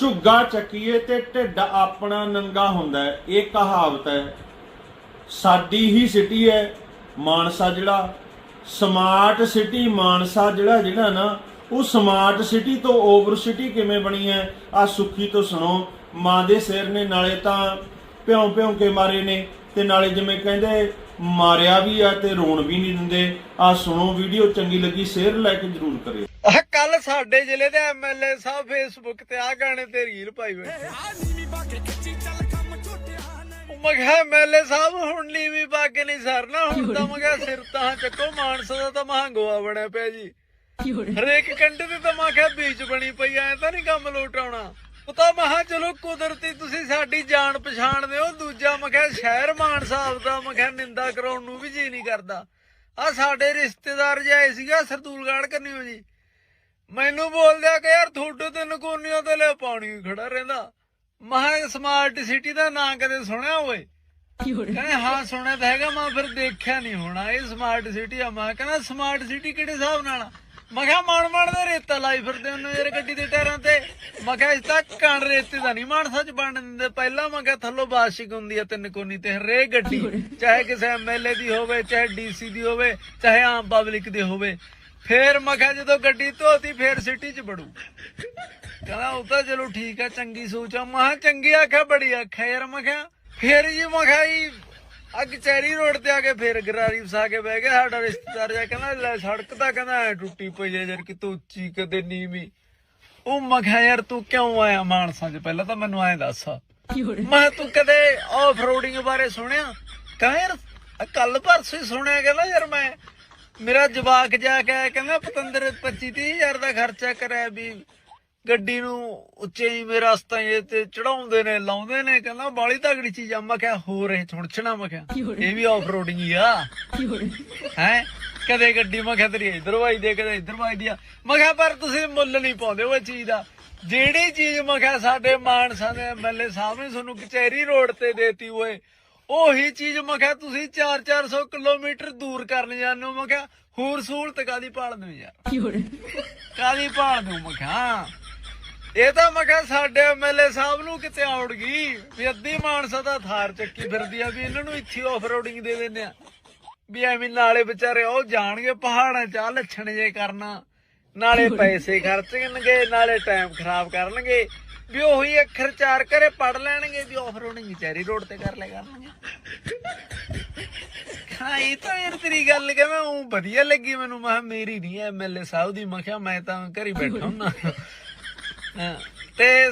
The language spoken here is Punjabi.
ਝੁੱਗਾ ਚੱਕੀਏ ਤੇ ਢਿੱਡ ਆਪਣਾ ਨੰਗਾ ਹੁੰਦਾ ਹੈ। ਇਹ ਕਹਾਵਤ ਹੈ। ਸਾਡੀ ਹੀ ਸਿਟੀ ਹੈ, ਮਾਨਸਾ ਜਿਹੜਾ। ਸਮਾਰਟ ਸਿਟੀ ਮਾਨਸਾ ਜਿਹੜਾ ਜਿਹੜਾ ਨਾ, ਉਹ ਸਮਾਰਟ ਸਿਟੀ ਤੋਂ ਓਵਰ ਸਿਟੀ ਕਿਵੇਂ ਬਣੀ ਹੈ? ਆ ਸੁੱਖੀ ਤੋਂ ਸੁਣੋ। ਮਾਂ ਦੇ ਸਿਰ ਨੇ ਨਾਲੇ ਤਾਂ ਭਿਉਂ ਭਿਉਂ ਕੇ ਮਾਰੇ ਨੇ ਤੇ ਨਾਲੇ ਜਿਵੇਂ ਕਹਿੰਦੇ, ਮਾਰਿਆ ਵੀ ਆ ਤੇ ਰੋਣ ਵੀ ਨਹੀਂ ਦਿੰਦੇ। ਆ ਸੁਣੋ, ਵੀਡੀਓ ਚੰਗੀ ਲੱਗੀ, ਸ਼ੇਅਰ ਲੈ ਕੇ ਜਰੂਰ ਕਰਿਓ। ਆ ਕੱਲ ਸਾਡੇ ਜ਼ਿਲ੍ਹੇ ਦੇ ਐਮਐਲਏ ਸਾਹਿਬ ਫੇਸਬੁੱਕ ਤੇ ਆ ਗਾਣੇ ਤੇ ਰੀਲ ਪਾਈ ਹੋਈ ਮੈਂ ਕਿਹਾ ਐਮਐਲਏ ਸਾਹਿਬ ਹੁਣ ਨੀਵੀਂ ਪੱਗ ਨਹੀਂ ਸਰਨਾ ਹੁਣ ਤਾਂ ਮੈਂ ਕਿਹਾ ਸਿਰ ਤਾਂ ਚੱਕੋ ਮਾਨਸਾ ਦਾ ਤਾਂ ਮਹੰਗਵਾ ਬਣਿਆ ਪਿਆ ਜੀ। ਹਰੇਕ ਕੰਡੇ ਤੇ ਤਾਂ ਮੈਂ ਕਿਹਾ ਬੀਚ ਬਣੀ ਪਈ ਐ ਤਾਂ ਨਹੀਂ ਕੰਮ ਲੋਟਾਉਣਾ ਉਹ ਤਾਂ ਮੈਂ ਕਿਹਾ ਚਲੋ ਕੁਦਰਤੀ ਤੁਸੀਂ ਸਾਡੀ ਜਾਣ ਪਛਾਣ ਦੇ ਹੋ ਦੂਜਾ ਮੈਂ ਕਿਹਾ ਸ਼ਹਿਰ ਮਾਨ ਸਾਹਿਬ ਦਾ ਮੈਂ ਕਿਹਾ ਨਿੰਦਾ ਕਰਾਉਣ ਨੂੰ ਵੀ ਜੀ ਨਹੀਂ ਕਰਦਾ। ਆ ਸਾਡੇ ਰਿਸ਼ਤੇਦਾਰ ਜਾਏ ਸੀਗਾ ਸਰਦੂਲਗੜ੍ਹ ਕੰਨਿਓ ਜੀ। ਮੈਨੂੰ ਬੋਲਦਿਆ ਕਿ ਯਾਰ ਤੁਹਾਡੇ ਤੇ ਨਕੋਨੀਆਂ ਤੇ ਲੈ ਪਾਣੀ ਖੜਾ ਰਹਿੰਦਾ। ਮਹਾ ਸਮਾਰਟ ਸਿਟੀ ਦਾ ਨਾਂ ਕਦੇ ਸੁਣਿਆ ਹੋਵੇ? ਕਹਿੰਦੇ ਹਾਂ ਸੁਣਿਆ ਤਾਂ ਹੈਗਾ ਮੈਂ ਫਿਰ ਦੇਖਿਆ ਨਹੀਂ ਹੋਣਾ। ਇਹ ਸਮਾਰਟ ਸਿਟੀ ਆ। ਮੈਂ ਕਹਿੰਦਾ ਸਮਾਰਟ ਸਿਟੀ ਕਿਹੜੇ ਹਿਸਾਬ ਨਾਲ? ਮੈਂ ਕਿਹਾ ਮਣ ਮਣ ਦੇ ਰੇਤਾ ਲਾਈ ਫਿਰਦੇ ਉਹਨੂੰ ਯਾਰ ਗੱਡੀ ਦੇ ਟਾਇਰਾਂ ਤੇ। ਮੈਂ ਕਿਹਾ ਇਸ ਤੱਕ ਕਣ ਰੇਤੇ ਦਾ ਨਹੀਂ ਮਾਨ ਸੱਚ ਬਣ ਦਿੰਦੇ। ਪਹਿਲਾਂ ਮੈਂ ਕਿਹਾ ਥੱਲੋਂ ਬਾਸ਼ਿਕ ਹੁੰਦੀ ਆ ਤਿੰਨ ਕੋਨੀ ਤੇ ਹਰੇਕ ਗੱਡੀ। ਚਾਹੇ ਕਿਸੇ ਐਮਐਲਏ ਦੀ ਹੋਵੇ ਚਾਹੇ ਡੀਸੀ ਦੀ ਹੋਵੇ ਚਾਹੇ ਆਮ ਪਬਲਿਕ ਦੀ ਹੋਵੇ। ਫੇਰ ਮੈਂ ਕਿਹਾ ਜਦੋਂ ਗੱਡੀ ਧੋਤੀ ਫੇਰ ਸਿਟੀ 'ਚ ਬੜੂ ਕਹਿੰਦਾ ਉਹ ਤਾਂ ਚਲੋ ਠੀਕ ਆ ਚੰਗੀ ਸੋਚ ਆ। ਮੈਂ ਕਿਹਾ ਚੰਗੀ ਆਖਿਆ ਬੜੀ ਆਖਿਆ ਯਾਰ। ਮੈਂ ਕਿਹਾ ਫੇਰ ਜੀ ਮੈਂ ਕਿਹਾ ਜੀ ਆ ਕਚਹਿਰੀ ਰੋਡ ਤੇ ਆ ਕੇ ਫੇਰ ਗਰਾਰੀ ਫਸਾ ਕੇ ਬਹਿ ਗਿਆ ਸਾਡਾ ਰਿਸ਼ਤੇਦਾਰ ਜਾ ਕਹਿੰਦਾ ਲੈ ਸੜਕ ਤਾਂ ਕਹਿੰਦਾ ਐ ਟੁੱਟੀ ਪਈ ਆ ਯਾਰ ਕਿਤੋਂ ਉੱਚੀ ਕਦੇ ਨੀਵੀਂ। ਉਹ ਮੈਂ ਕਿਹਾ ਯਾਰ ਤੂੰ ਕਿਉਂ ਆਇਆ ਮਾਨਸਾ 'ਚ? ਪਹਿਲਾਂ ਤਾਂ ਮੈਨੂੰ ਐਂ ਦੱਸ। ਮੈਂ ਤੂੰ ਕਦੇ ਆਫ ਰੋਡਿੰਗ ਬਾਰੇ ਸੁਣਿਆ? ਕਹਿੰਦਾ ਯਾਰ ਕੱਲ ਪਰਸੋਂ ਹੀ ਸੁਣਿਆ ਕਹਿੰਦਾ ਯਾਰ ਮੈਂ ਮੇਰਾ ਜਵਾਕ ਜਾ ਕੇ ਆਇਆ, ਕਹਿੰਦਾ ਪਤੰਦਰ 25 ਹਜ਼ਾਰ ਦਾ ਖਰਚਾ ਕਰਿਆ ਵੀ ਗੱਡੀ ਨੂੰ ਉੱਚੇ ਜਿਵੇਂ ਰਸਤਾ ਇਹ ਤੇ ਚੜਾਉਂਦੇ ਨੇ ਲਾਉਂਦੇ ਨੇ ਕਹਿੰਦਾ ਬਾਲੀ ਤਗੜੀ ਚੀਜ਼ ਆ। ਮੈਂ ਕਿਹਾ ਹੋਰ ਇਹ ਛੁਣਛਣਾ ਮੈਂ ਕਿਹਾ ਇਹ ਵੀ ਆਫ ਰੋਡਿੰਗ ਹੀ ਆ। ਹੈ? ਕਦੇ ਗੱਡੀ ਮੈਂ ਕਿਹਾ ਤੇਰੀ ਇਧਰ ਵੱਜਦੀ ਆ, ਕਦੇ ਇਧਰ ਵੱਜਦੀ ਆ। ਮੈਂ ਕਿਹਾ ਪਰ ਤੁਸੀਂ ਮੁੱਲ ਨਹੀਂ ਪਾਉਂਦੇ ਉਹ ਚੀਜ਼ ਦਾ। ਜਿਹੜੀ ਚੀਜ਼ ਮੈਂ ਕਿਹਾ ਸਾਡੇ ਮਾਨਸਾ ਦੇ ਐਮਐਲਏ ਸਾਹਿਬ ਨੇ ਤੁਹਾਨੂੰ ਕਚਹਿਰੀ ਰੋਡ ਤੇ ਦੇਤੀ ਓਏ ਉਹੀ ਚੀਜ਼ ਮੈਂ ਕਿਹਾ ਤੁਸੀਂ 4-400 ਕਿਲੋਮੀਟਰ ਦੂਰ ਕਰਨ ਜਾਂਦੇ ਹੋ ਮੈਂ ਕਿਹਾ ਹੋਰ ਸਹੂਲਤ ਕਾਦੀ ਪਾਲਦੇ ਹੋ ਯਾਰ? ਕਾਦੀ ਭਾਲਦੇ ਹੋ ਮੈਂ ਕਿਹਾ ਇਹ ਤਾਂ ਮੈਂ ਕਿਹਾ ਸਾਡੇ ਐਮਐਲਏ ਸਾਹਿਬ ਨੂੰ ਕਿਤੇ ਆਉੜ ਗਈ ਵੀ ਅੱਧੀ ਮਾਨਸਾ ਦਾ ਥਾਰ ਚੱਕੀ ਫਿਰਦੀ ਆ ਵੀ ਇਹਨਾਂ ਨੂੰ ਇੱਥੇ ਆਫ ਰੋਡਿੰਗ ਦੇ ਦਿੰਦੇ ਆ। ਵੀ ਐਵੇਂ ਨਾਲੇ ਵਿਚਾਰੇ ਉਹ ਜਾਣਗੇ ਪਹਾੜਾਂ 'ਚ ਆ ਲੱਛਣ ਜੇ ਕਰਨਾ। ਨਾਲੇ ਪੈਸੇ ਖਰਚਣਗੇ ਨਾਲੇ ਟਾਈਮ ਖਰਾਬ ਕਰਨਗੇ। ਵੀ ਉਹੀ ਅੱਖਰ ਚਾਰ ਕਰੇ ਪੜ ਲੈਣਗੇ ਵੀ ਆਫ ਰੋਡਿੰਗ ਚੈਰੀ ਰੋਡ ਤੇ ਕਰ ਲੈ ਕਰਨਗੇ। ਹਾਂ ਇਹ ਤਾਂ ਯਾਰ ਤੇਰੀ ਗੱਲ ਕਿ ਮੈਂ ਉਹ ਵਧੀਆ ਲੱਗੀ ਮੈਨੂੰ ਮੈਂ ਕਿਹਾ ਮੇਰੀ ਨਹੀਂ ਐਮਐਲਏ ਸਾਹਿਬ ਦੀ। ਮੈਂ ਕਿਹਾ ਮੈਂ ਤਾਂ ਘਰੀ ਬੈਠਾ ਹੁੰਨਾ ਹਾਂ, ਤੇ